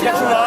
지하철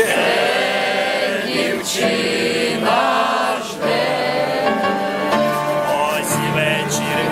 жде, дівчина жде, ось вечір.